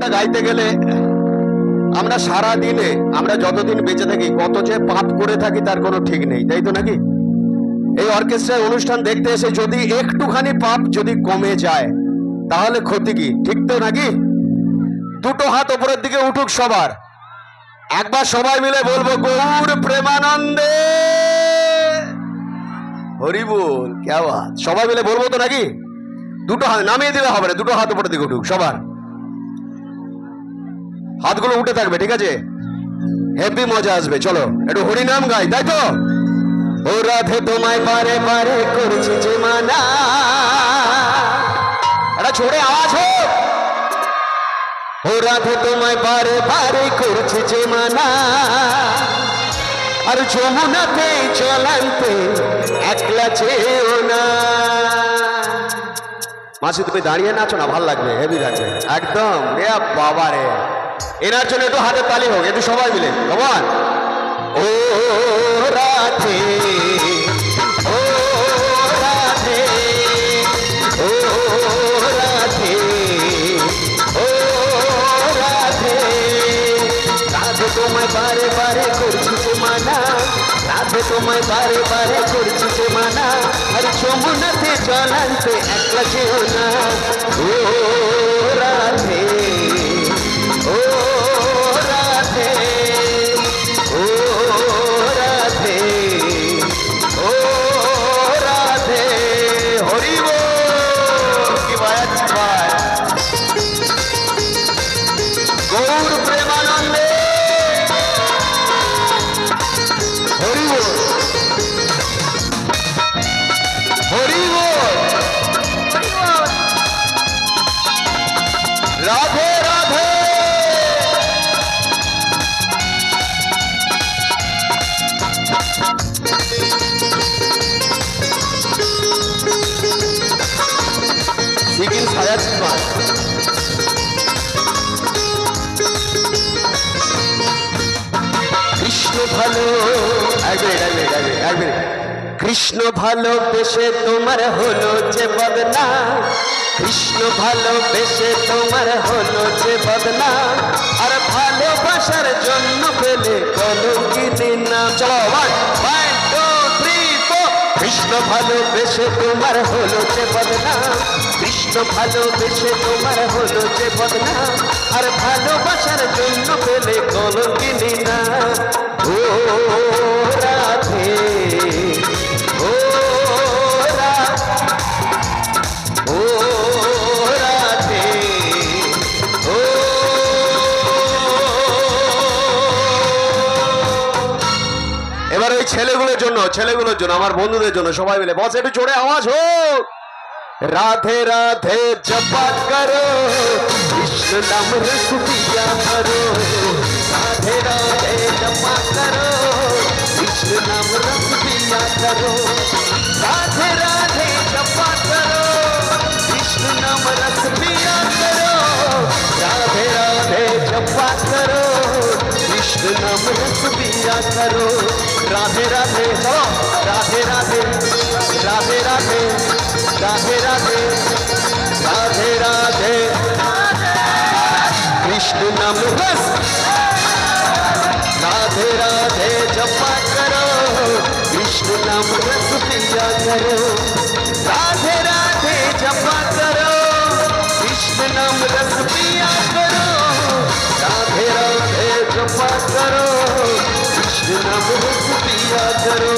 গাইতে গেলে আমরা সারা দিনে, আমরা যতদিন বেঁচে থাকি, কত যে পাপ করে থাকি তার কোনো ঠিক নেই, তাই তো নাকি? এই অর্কেস্ট্রার অনুষ্ঠান দেখতে এসে যদি একটুখানি পাপ যদি কমে যায়, তাহলে ক্ষতি কি? ঠিক তো নাকি? দুটো হাত উপরের দিকে উঠুক সবার। একবার সবাই মিলে বলব, গৌর প্রেমানন্দে! হরি বল কেমন সবাই মিলে বলব তো নাকি? দুটো হাত, নামিয়ে দিলে হবে না, দুটো হাত উপরের দিকে উঠুক সবার। হাতগুলো উঠে থাকবে, ঠিক আছে? হেভি মজা আসবে, চলো। একটু হরিনাম গাই, তাই তো? ও রাধে তোমায় পারে পারে করছি যে মানা। এটা ছোড়ে আওয়াজ হোক। ও রাধে তোমায় পারে পারে করছি যে মানা। আর যমুনাতে চলান্তে একলা চেয়েও না। মাসি, তুমি দাঁড়িয়ে নাচো না, ভালো লাগবে হেভি লাগবে। একদম রে বাবা রে এনার জন্য একটু হাতে তালি হোক, একটু সবাই মিলে। ভগবান। ও রাধে ও রাধে ও রাধে ও রাধে। রাধে তোমায় বারে বারে করছি যে মানা, রাধে তোমায় বারে বারে করছি যে মানা। আর যমুনাতে জলান্তে একলা যেও না। ও ভালো। এক কৃষ্ণ ভালোবেসে তোমার হলো যে বদনা। কৃষ্ণ ভালোবেসে তোমার হলো যে বদনা। আর ভালোবাসার জন্য পেলে কলঙ্কিনী নাম চলো কৃষ্ণ ভালোবেসে তোমার হলো যে বদনা। কৃষ্ণ ভালোবেসে তোমার হলো যে বদনা। আর ভালোবাসার জন্য পেলে কলঙ্কিনী না। ও রাধে। ওই ছেলেগুলোর জন্য ছেলেগুলোর জন্য, আমার বন্ধুদের জন্য সবাই মিলে, বস, একটু জোরে আওয়াজ হোক রাধে রাধে, জপা করো, কৃষ্ণ নাম রস পিয়া করো রাধে রাধে, জপা করো, কৃষ্ণ নাম রস পিয়া করো রাধে রাধে, জপা করো, কৃষ্ণ নাম রস পিয়া করো রাধে রাধে, জপা করো, কৃষ্ণ নাম রস পিয়া করো राधे राधे राधे राधे राधे राधे राधे राधे राधे राधे कृष्ण नाम बस राधे राधे जपा करो कृष्ण नाम रस पिया करो राधे राधे जपा करो कृष्ण नाम रस पिया करो राधे राधे जपा करो कृष्ण नाम रस पिया करो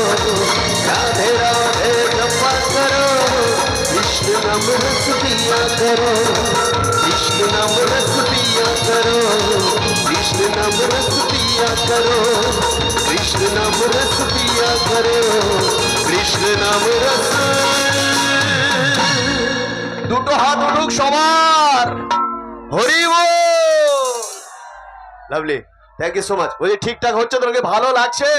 कृष्ण नाम रस पिया करो कृष्ण नाम रस पिया करो कृष्ण नाम रस पिया करो কৃষ্ণ নাম রস দুটো হাত উঠুক সবার Hari lovely thank you so much বলছি ঠিকঠাক হচ্ছে তোমাকে ভালো লাগছে?